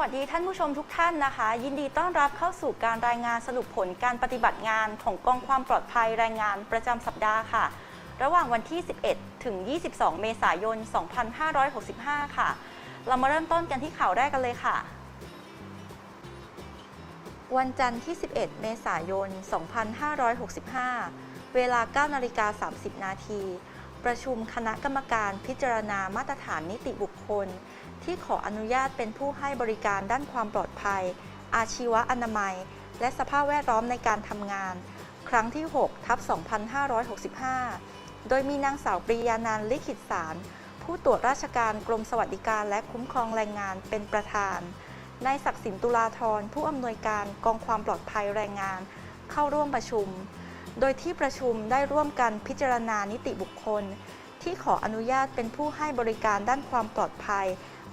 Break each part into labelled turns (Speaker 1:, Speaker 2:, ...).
Speaker 1: วัสดีท่านผู้ชมทุกท่านนะคะ ยินดีต้อนรับเข้าสู่การรายงานสรุปผลการปฏิบัติงานของกองความปลอดภัยแรงงานประจำสัปดาห์ค่ะ ระหว่างวันที่ 11 ถึง 22 เมษายน 2565 ค่ะ เรามาเริ่มต้นกันที่ข่าวแรกกันเลยค่ะ วันจันทร์ที่ 11 เมษายน 2565 เวลา 9 นาฬิกา 30 นาทีประชุมคณะกรรมการพิจารณามาตรฐานนิติบุคคล ที่ขออนุญาตเป็นผู้ให้บริการด้านความปลอดภัย อาชีวะอนามัย และสภาพแวดล้อมในการทำงาน ครั้งที่ 6 ทับ 2565 โดยมีนางสาวปริยานันลิขิตสาร ผู้ตรวจราชการกรมสวัสดิการและคุ้มครองแรงงานเป็นประธาน นายศักดิ์สินตุลาธรผู้อำนวยการกองความปลอดภัยแรงงาน เข้าร่วมประชุม โดยที่ประชุมได้ร่วมกันพิจารณานิติบุคคล ที่ขออนุญาตเป็นผู้ให้บริการด้านความปลอดภัย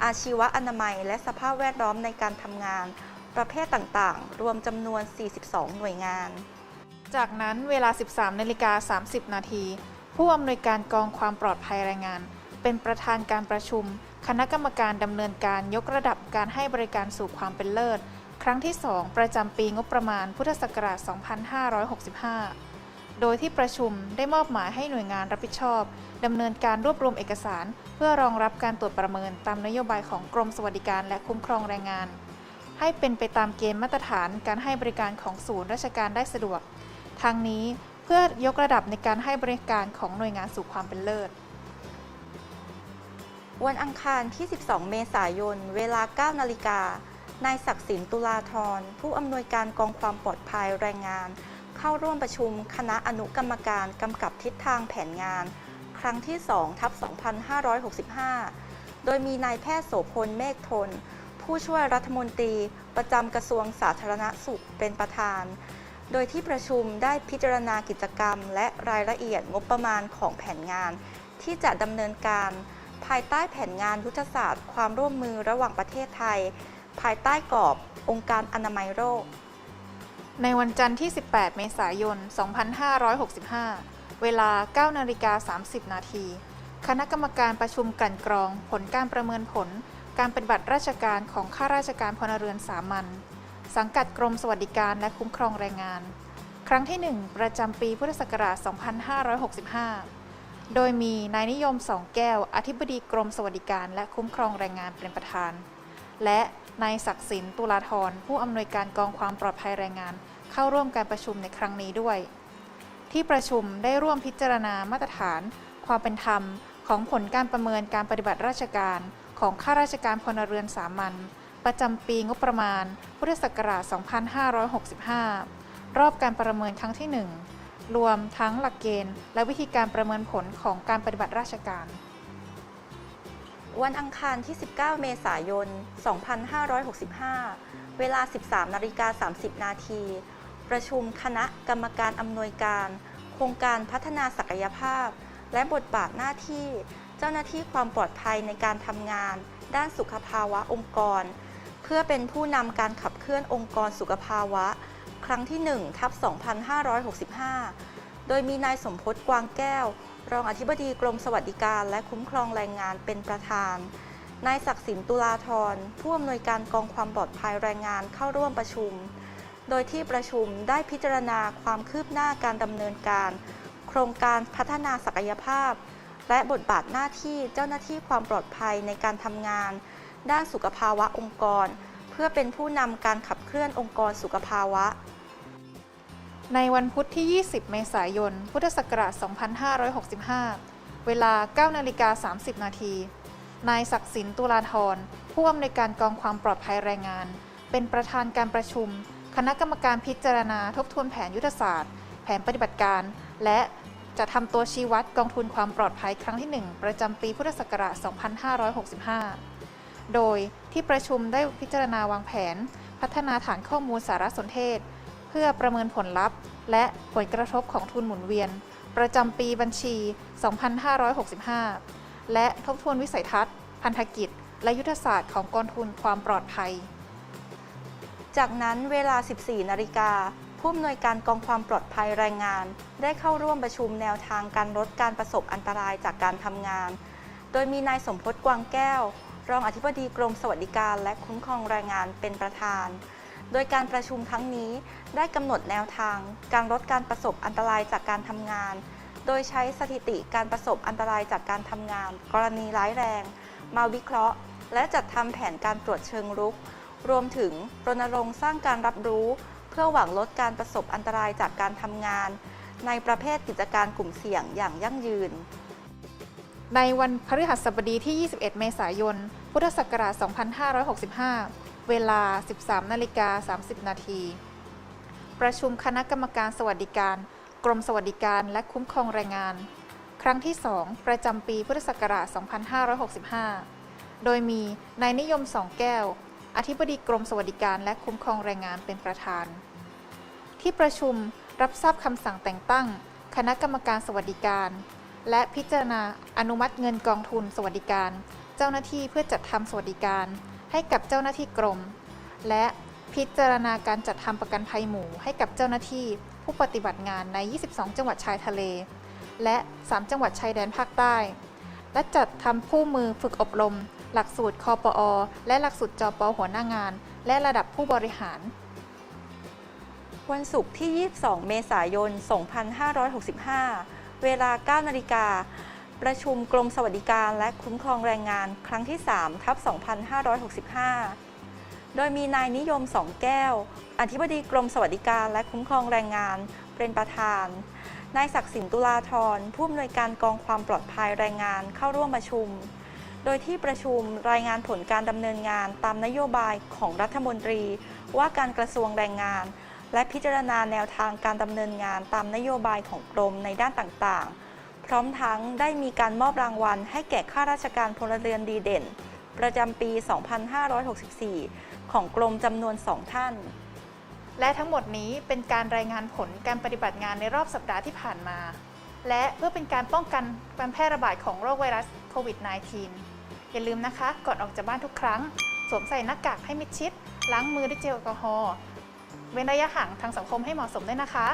Speaker 1: อาชีวะอนามัย และสภาพแวดล้อมในการทำงาน ประเภทต่างๆ รวมจำนวน 42 หน่วยงาน
Speaker 2: จากนั้นเวลา 13นาฬิกา30 นาที ผู้อำนวยการกองความปลอดภัยแรงงาน เป็นประธานการประชุม คณะกรรมการดำเนินการยกระดับการให้บริการสู่ความเป็นเลิศ ครั้งที่ 2 ประจำปีงบประมาณพุทธศักราช 2565 โดยที่ประชุมได้มอบหมายให้หน่วยงานรับผิดชอบดำเนินการรวบรวมเอกสาร เพื่อรองรับการตรวจประเมินตามนโยบายของกรมสวัสดิการและคุ้มครองแรงงาน ให้เป็นไปตามเกณฑ์มาตรฐานการให้บริการของศูนย์ราชการได้สะดวก ทางนี้เพื่อยกระดับในการให้บริการของหน่วยงานสู่ความเป็นเลิศ
Speaker 1: วันอังคารที่ 12 เมษายน เวลา 9 นาฬิกานายศักดิ์สินตุลาธรผู้อำนวยการกองความปลอดภัยแรงงาน เข้าร่วมประชุมคณะอนุกรรมการกำกับทิศทางแผนงาน ครั้งที่2ทับ2565 โดยมีนายแพทย์โสพลเมฆทน ผู้ช่วยรัฐมนตรีประจำกระทรวงสาธารณสุขเป็นประธาน โดยที่ประชุมได้พิจารณากิจกรรม และรายละเอียดงบประมาณของแผนงาน ที่จะดำเนินการ ภายใต้แผนงานยุทธศาสตร์ ความร่วมมือระหว่างประเทศไทย ภายใต้กรอบองค์การอนามัยโลก
Speaker 2: ในวันจันทร์ที่ 18 เมษายน 2565 เวลา 9 นาฬิกา 30 นาที คณะกรรมการประชุมกลั่นกรอง ผลการประเมินผล การปฏิบัติราชการของข้าราชการพลเรือนสามัญ สังกัดกรมสวัสดิการและคุ้มครองแรงงาน ครั้งที่ 1 ประจำปีพุทธศักราช 2565 โดยมีนายนิยมสองแก้ว อธิบดีกรมสวัสดิการและคุ้มครองแรงงานเป็นประธาน และ นายศักดิ์สินตุลาธรผู้อำนวยการกองความปลอดภัยแรงงาน เข้าร่วมการประชุมในครั้งนี้ด้วย ที่ประชุมได้ร่วมพิจารณามาตรฐาน ความเป็นธรรม ของผลการประเมินการปฏิบัติราชการ ของข้าราชการพลเรือนสามัญประจำปีงบประมาณ พุทธศักราช 2565 รอบการประเมินครั้งที่ 1 รวมทั้งหลักเกณฑ์ และวิธีการประเมินผลของการปฏิบัติราชการ
Speaker 1: วันอังคารที่ 19 เมษายน 2565 เวลา 13นาฬิกา30 นาที ประชุมคณะกรรมการอำนวยการ โครงการพัฒนาศักยภาพ และบทบาทหน้าที่ เจ้าหน้าที่ความปลอดภัยในการทำงาน ด้านสุขภาวะองค์กร เพื่อเป็นผู้นำการขับเคลื่อนองค์กรสุขภาวะ ครั้งที่1ทับ2565 โดยมีนายสมพศกวางแก้ว รองอธิบดีกรมสวัสดิการและคุ้มครองแรงงานเป็นประธาน นายศักดิ์สินตุลาธรผู้อำนวยการกองความปลอดภัยแรงงานเข้าร่วมประชุม โดยที่ประชุมได้พิจารณาความคืบหน้าการดำเนินการ โครงการพัฒนาศักยภาพ และบทบาทหน้าที่เจ้าหน้าที่ความปลอดภัยในการทำงาน ด้านสุขภาวะองค์กร เพื่อเป็นผู้นำการขับเคลื่อนองค์กรสุขภาวะ
Speaker 2: ในวันพุธที่ 20 เมษายน พุทธศักราช 2565 เวลา 9 นาฬิกา 30 นาที นายศักดิ์สินตุลาธรผู้อำนวยการกองความปลอดภัยแรงงาน เป็นประธานการประชุม คณะกรรมการพิจารณาทบทวนแผนยุทธศาสตร์ แผนปฏิบัติการ และจะทำตัวชี้วัดกองทุนความปลอดภัยครั้งที่ 1 ประจำปีพุทธศักราช 2565 โดยที่ประชุมได้พิจารณาวางแผน พัฒนาฐานข้อมูลสารสนเทศ เพื่อประเมินผลลัพธ์ และผลกระทบของทุนหมุนเวียน ประจำปีบัญชี 2565 และทบทวนวิสัยทัศน์ พันธกิจ และยุทธศาสตร์ของกองทุนความปลอดภัย
Speaker 1: จากนั้นเวลา 14 นาฬิกาผู้อำนวยการกองความปลอดภัยแรงงาน ได้เข้าร่วมประชุมแนวทางการลดการประสบอันตรายจากการทำงาน โดยมีนายสมพศกวางแก้ว รองอธิบดีกรมสวัสดิการและคุ้มครองแรงงานเป็นประธาน โดยการประชุมครั้งนี้ได้กำหนดแนวทาง การลดการประสบอันตรายจากการทำงาน โดยใช้สถิติการประสบอันตรายจากการทำงาน กรณีร้ายแรง มาวิเคราะห์ และจัดทำแผนการตรวจเชิงรุก รวมถึงรณรงค์สร้างการรับรู้ เพื่อหวังลดการประสบอันตรายจากการทำงาน ในประเภทกิจการกลุ่มเสี่ยงอย่างยั่งยืน
Speaker 2: ในวันพฤหัสบดีที่ 21 เมษายน พุทธศักราช 2565 เวลา 13นาฬิกา30 นาที ประชุมคณะกรรมการสวัสดิการ กรมสวัสดิการและคุ้มครองแรงงาน ครั้งที่ 2 ประจำปีพุทธศักราช 2565 โดยมีนายนิยมสองแก้ว อธิบดีกรมสวัสดิการและคุ้มครองแรงงานเป็นประธาน ที่ประชุมรับทราบคำสั่งแต่งตั้ง คณะกรรมการสวัสดิการ และพิจารณาอนุมัติเงินกองทุนสวัสดิการ เจ้าหน้าที่เพื่อจัดทำสวัสดิการ ให้กับเจ้าหน้าที่กรม และพิจารณาการจัดทำประกันภัยหมู่ให้กับเจ้าหน้าที่ผู้ปฏิบัติงานใน 22 จังหวัดชายทะเล และ 3 จังหวัดชายแดนภาคใต้ และจัดทำคู่มือฝึกอบรม หลักสูตรคอปอ และหลักสูตรจปอหัวหน้างาน และระดับผู้บริหาร
Speaker 1: วันศุกร์ที่ 22 เมษายน 2565 เวลา 9 นาฬิกา ประชุมกรมสวัสดิการและคุ้มครองแรงงานครั้งที่3ทับ2565 โดยมีนายนิยมสองแก้ว อธิบดีกรมสวัสดิการและคุ้มครองแรงงานเป็นประธาน นายศักดิ์สินตุลาธรผู้อำนวยการกองความปลอดภัยแรงงานเข้าร่วมประชุม โดยที่ประชุมรายงานผลการดำเนินงานตามนโยบายของรัฐมนตรี ว่าการกระทรวงแรงงาน และพิจารณาแนวทางการดำเนินงานตามนโยบายของกรมในด้านต่างๆ พร้อมทั้งได้มีการมอบรางวัล ให้แก่ข้าราชการพลเรือนดีเด่น ประจำปี 2564 ของกรมจำนวน 2 ท่าน
Speaker 2: และทั้งหมดนี้เป็นการรายงานผลการปฏิบัติงานในรอบสัปดาห์ที่ผ่านมา และเพื่อเป็นการป้องกันการแพร่ระบาดของโรคไวรัสโควิด -19 อย่าลืมนะคะ ก่อนออกจากบ้านทุกครั้ง สวมใส่หน้ากากให้มิดชิด ล้างมือด้วยเจลแอลกอฮอล์เว้นระยะห่างทางสังคมให้เหมาะสมด้วยนะคะ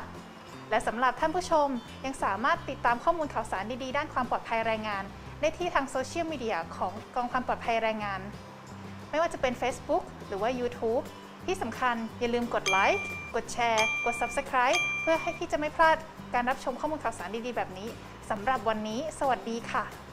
Speaker 2: และสำหรับท่านผู้ชมยังสามารถติดตามข้อมูลข่าวสารดีๆ ด้านความปลอดภัยแรงงาน ได้ที่ทางโซเชียลมีเดียของกองความปลอดภัยแรงงาน ไม่ว่าจะเป็น Facebook หรือว่า YouTube ที่สำคัญอย่าลืมกดไลค์ กดแชร์ กด Subscribe เพื่อให้พี่จะไม่พลาดการรับชมข้อมูลข่าวสารดีๆ แบบนี้สำหรับวันนี้ สวัสดีค่ะ